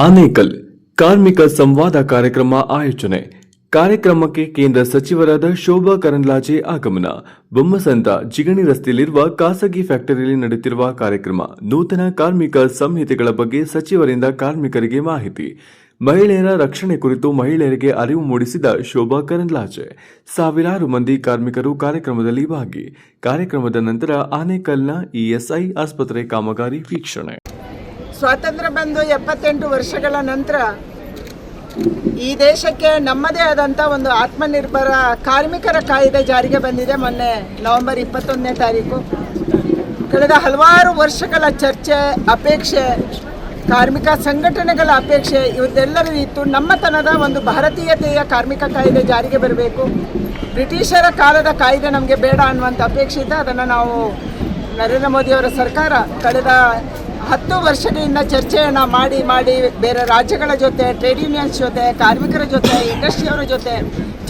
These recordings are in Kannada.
ಆನೇಕಲ್ ಕಾರ್ಮಿಕ ಸಂವಾದ ಕಾರ್ಯಕ್ರಮ ಆಯೋಜನೆ. ಕಾರ್ಯಕ್ರಮಕ್ಕೆ ಕೇಂದ್ರ ಸಚಿವರಾದ ಶೋಭಾ ಕರಂದ್ಲಾಜೆ ಆಗಮನ. ಬೊಮ್ಮಸಂತ ಜಿಗಣಿ ರಸ್ತೆಯಲ್ಲಿರುವ ಖಾಸಗಿ ಫ್ಯಾಕ್ಟರಿಯಲ್ಲಿ ನಡೆಯುತ್ತಿರುವ ಕಾರ್ಯಕ್ರಮ. ನೂತನ ಕಾರ್ಮಿಕ ಸಂಹಿತೆಗಳ ಬಗ್ಗೆ ಸಚಿವರಿಂದ ಕಾರ್ಮಿಕರಿಗೆ ಮಾಹಿತಿ. ಮಹಿಳೆಯರ ರಕ್ಷಣೆ ಕುರಿತು ಮಹಿಳೆಯರಿಗೆ ಅರಿವು ಮೂಡಿಸಿದ ಶೋಭಾ ಕರಂದ್ಲಾಜೆ, ಸಾವಿರಾರು ಮಂದಿ ಕಾರ್ಮಿಕರು ಕಾರ್ಯಕ್ರಮದಲ್ಲಿ ಭಾಗಿ. ಕಾರ್ಯಕ್ರಮದ ನಂತರ ಆನೇಕಲ್ನ ಇಎಸ್ಐ ಆಸ್ಪತ್ರೆ ಕಾಮಗಾರಿ ವೀಕ್ಷಣೆ. ಸ್ವಾತಂತ್ರ್ಯ ಬಂದು ಎಪ್ಪತ್ತೆಂಟು ವರ್ಷಗಳ ನಂತರ ಈ ದೇಶಕ್ಕೆ ನಮ್ಮದೇ ಆದಂಥ ಒಂದು ಆತ್ಮನಿರ್ಭರ ಕಾರ್ಮಿಕರ ಕಾಯ್ದೆ ಜಾರಿಗೆ ಬಂದಿದೆ ಮೊನ್ನೆ ನವೆಂಬರ್ ಇಪ್ಪತ್ತೊಂದನೇ ತಾರೀಕು. ಕಳೆದ ಹಲವಾರು ವರ್ಷಗಳ ಚರ್ಚೆ, ಅಪೇಕ್ಷೆ, ಕಾರ್ಮಿಕ ಸಂಘಟನೆಗಳ ಅಪೇಕ್ಷೆ ಇವರೆಲ್ಲರೂ ಇತ್ತು. ನಮ್ಮತನದ ಒಂದು ಭಾರತೀಯತೆಯ ಕಾರ್ಮಿಕ ಕಾಯ್ದೆ ಜಾರಿಗೆ ಬರಬೇಕು. ಬ್ರಿಟಿಷರ ಕಾಲದ ಕಾಯ್ದೆ ನಮಗೆ ಬೇಡ ಅನ್ನುವಂಥ ಅಪೇಕ್ಷೆ ಇದೆ ಅದನ್ನು ನಾವು ನರೇಂದ್ರ ಮೋದಿಯವರ ಸರ್ಕಾರ ಕಳೆದ ಹತ್ತು ವರ್ಷದಿಂದ ಚರ್ಚೆಯನ್ನು ಮಾಡಿ ಮಾಡಿ ಬೇರೆ ರಾಜ್ಯಗಳ ಜೊತೆ ಟ್ರೇಡ್ ಯೂನಿಯನ್ಸ್ ಜೊತೆ, ಕಾರ್ಮಿಕರ ಜೊತೆ ಇಂಡಸ್ಟ್ರಿಯವರ ಜೊತೆ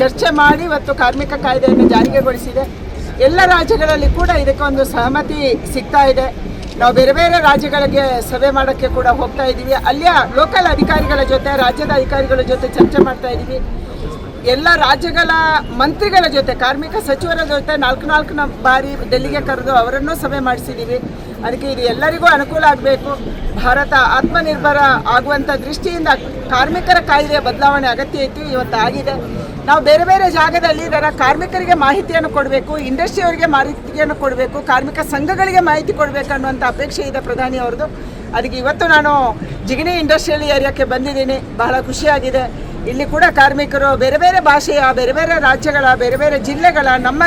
ಚರ್ಚೆ ಮಾಡಿ ಇವತ್ತು ಕಾರ್ಮಿಕ ಕಾಯ್ದೆಯನ್ನು ಜಾರಿಗೆಗೊಳಿಸಿದೆ. ಎಲ್ಲ ರಾಜ್ಯಗಳಲ್ಲಿ ಕೂಡ ಇದಕ್ಕೆ ಒಂದು ಸಹಮತಿ ಸಿಗ್ತಾ ಇದೆ. ನಾವು ಬೇರೆ ಬೇರೆ ರಾಜ್ಯಗಳಿಗೆ ಸಭೆ ಮಾಡೋಕ್ಕೆ ಕೂಡ ಹೋಗ್ತಾ ಇದ್ದೀವಿ. ಅಲ್ಲಿಯ ಲೋಕಲ್ ಅಧಿಕಾರಿಗಳ ಜೊತೆ, ರಾಜ್ಯದ ಅಧಿಕಾರಿಗಳ ಜೊತೆ ಚರ್ಚೆ ಮಾಡ್ತಾ ಇದ್ದೀವಿ. ಎಲ್ಲ ರಾಜ್ಯಗಳ ಮಂತ್ರಿಗಳ ಜೊತೆ, ಕಾರ್ಮಿಕ ಸಚಿವರ ಜೊತೆ ನಾಲ್ಕು ನಾಲ್ಕು ಬಾರಿ ಡೆಲ್ಲಿಗೆ ಕರೆದು ಅವರನ್ನು ಸಭೆ ಮಾಡಿಸಿದ್ದೀವಿ. ಅದಕ್ಕೆ ಇದು ಎಲ್ಲರಿಗೂ ಅನುಕೂಲ ಆಗಬೇಕು. ಭಾರತ ಆತ್ಮನಿರ್ಭರ ಆಗುವಂಥ ದೃಷ್ಟಿಯಿಂದ ಕಾರ್ಮಿಕರ ಕಾಯ್ದೆಯ ಬದಲಾವಣೆ ಅಗತ್ಯ ಇತ್ತು ಇವತ್ತು ಆಗಿದೆ ನಾವು ಬೇರೆ ಬೇರೆ ಜಾಗದಲ್ಲಿ ಇದರ ಕಾರ್ಮಿಕರಿಗೆ ಮಾಹಿತಿಯನ್ನು ಕೊಡಬೇಕು, ಇಂಡಸ್ಟ್ರಿಯವರಿಗೆ ಮಾಹಿತಿಯನ್ನು ಕೊಡಬೇಕು, ಕಾರ್ಮಿಕ ಸಂಘಗಳಿಗೆ ಮಾಹಿತಿ ಕೊಡಬೇಕು ಅನ್ನುವಂಥ ಅಪೇಕ್ಷೆ ಇದೆ ಪ್ರಧಾನಿ ಅವ್ರದ್ದು. ಅದಕ್ಕೆ ಇವತ್ತು ನಾನು ಜಿಗಣಿ ಇಂಡಸ್ಟ್ರಿಯಲ್ ಏರಿಯಾಕ್ಕೆ ಬಂದಿದ್ದೀನಿ. ಬಹಳ ಖುಷಿಯಾಗಿದೆ. ಇಲ್ಲಿ ಕೂಡ ಕಾರ್ಮಿಕರು ಬೇರೆ ಬೇರೆ ಭಾಷೆಯ, ಬೇರೆ ಬೇರೆ ರಾಜ್ಯಗಳ, ಬೇರೆ ಬೇರೆ ಜಿಲ್ಲೆಗಳ, ನಮ್ಮ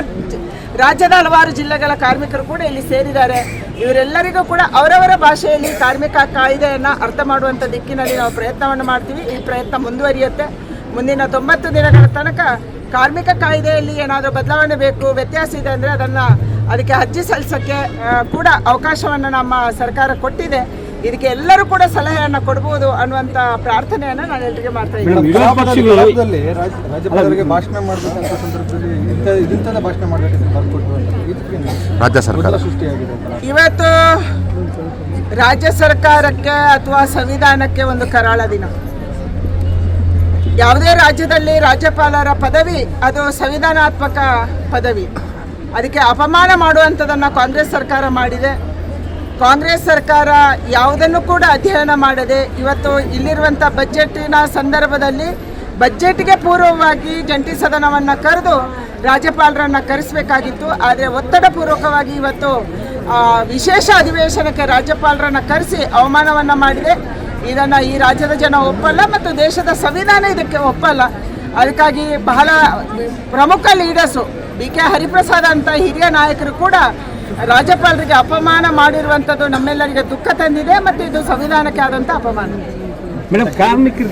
ರಾಜ್ಯದ ಹಲವಾರು ಜಿಲ್ಲೆಗಳ ಕಾರ್ಮಿಕರು ಕೂಡ ಇಲ್ಲಿ ಸೇರಿದ್ದಾರೆ. ಇವರೆಲ್ಲರಿಗೂ ಕೂಡ ಅವರವರ ಭಾಷೆಯಲ್ಲಿ ಕಾರ್ಮಿಕ ಕಾಯ್ದೆಯನ್ನು ಅರ್ಥ ಮಾಡುವಂಥ ದಿಕ್ಕಿನಲ್ಲಿ ನಾವು ಪ್ರಯತ್ನವನ್ನು ಮಾಡ್ತೀವಿ. ಈ ಪ್ರಯತ್ನ ಮುಂದುವರಿಯುತ್ತೆ. ಮುಂದಿನ ತೊಂಬತ್ತು ದಿನಗಳ ತನಕ ಕಾರ್ಮಿಕ ಕಾಯ್ದೆಯಲ್ಲಿ ಏನಾದರೂ ಬದಲಾವಣೆ ಬೇಕು, ವ್ಯತ್ಯಾಸ ಇದೆ ಅಂದರೆ ಅದನ್ನು ಅದಕ್ಕೆ ಅರ್ಜಿ ಸಲ್ಲಿಸೋಕ್ಕೆ ಕೂಡ ಅವಕಾಶವನ್ನು ನಮ್ಮ ಸರ್ಕಾರ ಕೊಟ್ಟಿದೆ. ಇದಕ್ಕೆ ಎಲ್ಲರೂ ಕೂಡ ಸಲಹೆಯನ್ನು ಕೊಡಬಹುದು ಅನ್ನುವಂತ ಪ್ರಾರ್ಥನೆಯನ್ನು ನಾನು ಎಲ್ರಿಗೆ ಮಾಡ್ತಾ ಇದ್ದೀನಿ. ರಾಜ್ಯಪಾಲರಿಗೆ ಭಾಷಣ ಮಾಡಬೇಕಂತ ಸಂದರ್ಭದಲ್ಲಿ ಭಾಷಣ ರಾಜ್ಯ ಸರ್ಕಾರ. ಇವತ್ತು ರಾಜ್ಯ ಸರ್ಕಾರಕ್ಕೆ ಅಥವಾ ಸಂವಿಧಾನಕ್ಕೆ ಒಂದು ಕರಾಳ ದಿನ. ಯಾವುದೇ ರಾಜ್ಯದಲ್ಲಿ ರಾಜ್ಯಪಾಲರ ಪದವಿ ಅದು ಸಂವಿಧಾನಾತ್ಮಕ ಪದವಿ. ಅದಕ್ಕೆ ಅಪಮಾನ ಮಾಡುವಂಥದ್ದನ್ನು ಕಾಂಗ್ರೆಸ್ ಸರ್ಕಾರ ಮಾಡಿದೆ. ಕಾಂಗ್ರೆಸ್ ಸರ್ಕಾರ ಯಾವುದನ್ನು ಕೂಡ ಅಧ್ಯಯನ ಮಾಡದೆ ಇವತ್ತು ಇಲ್ಲಿರುವಂಥ ಬಜೆಟಿನ ಸಂದರ್ಭದಲ್ಲಿ ಬಜೆಟ್ಗೆ ಪೂರ್ವವಾಗಿ ಜಂಟಿ ಸದನವನ್ನು ಕರೆದು ರಾಜ್ಯಪಾಲರನ್ನು ಕರೆಸಬೇಕಾಗಿತ್ತು. ಆದರೆ ಒತ್ತಡ ಪೂರ್ವಕವಾಗಿ ಇವತ್ತು ವಿಶೇಷ ಅಧಿವೇಶನಕ್ಕೆ ರಾಜ್ಯಪಾಲರನ್ನು ಕರೆಸಿ ಅವಮಾನವನ್ನು ಮಾಡಿದೆ. ಇದನ್ನು ಈ ರಾಜ್ಯದ ಜನ ಒಪ್ಪಲ್ಲ ಮತ್ತು ದೇಶದ ಸಂವಿಧಾನ ಇದಕ್ಕೆ ಒಪ್ಪಲ್ಲ. ಅದಕ್ಕಾಗಿ ಬಹಳ ಪ್ರಮುಖ ಲೀಡರ್ಸು ಬಿ ಕೆ ಹರಿಪ್ರಸಾದ್ ಅಂತ ಹಿರಿಯ ನಾಯಕರು ಕೂಡ ರಾಜ್ಯಪಾಲರಿಗೆ ಅಪಮಾನ ಮಾಡಿರುವಂಥದ್ದು ನಮ್ಮೆಲ್ಲರಿಗೆ ದುಃಖ ತಂದಿದೆ ಮತ್ತು ಇದು ಸಂವಿಧಾನಕ್ಕೆ ಆದಂಥ ಅಪಮಾನ. ಮೇಡಮ್ ಕಾರ್ಮಿಕರು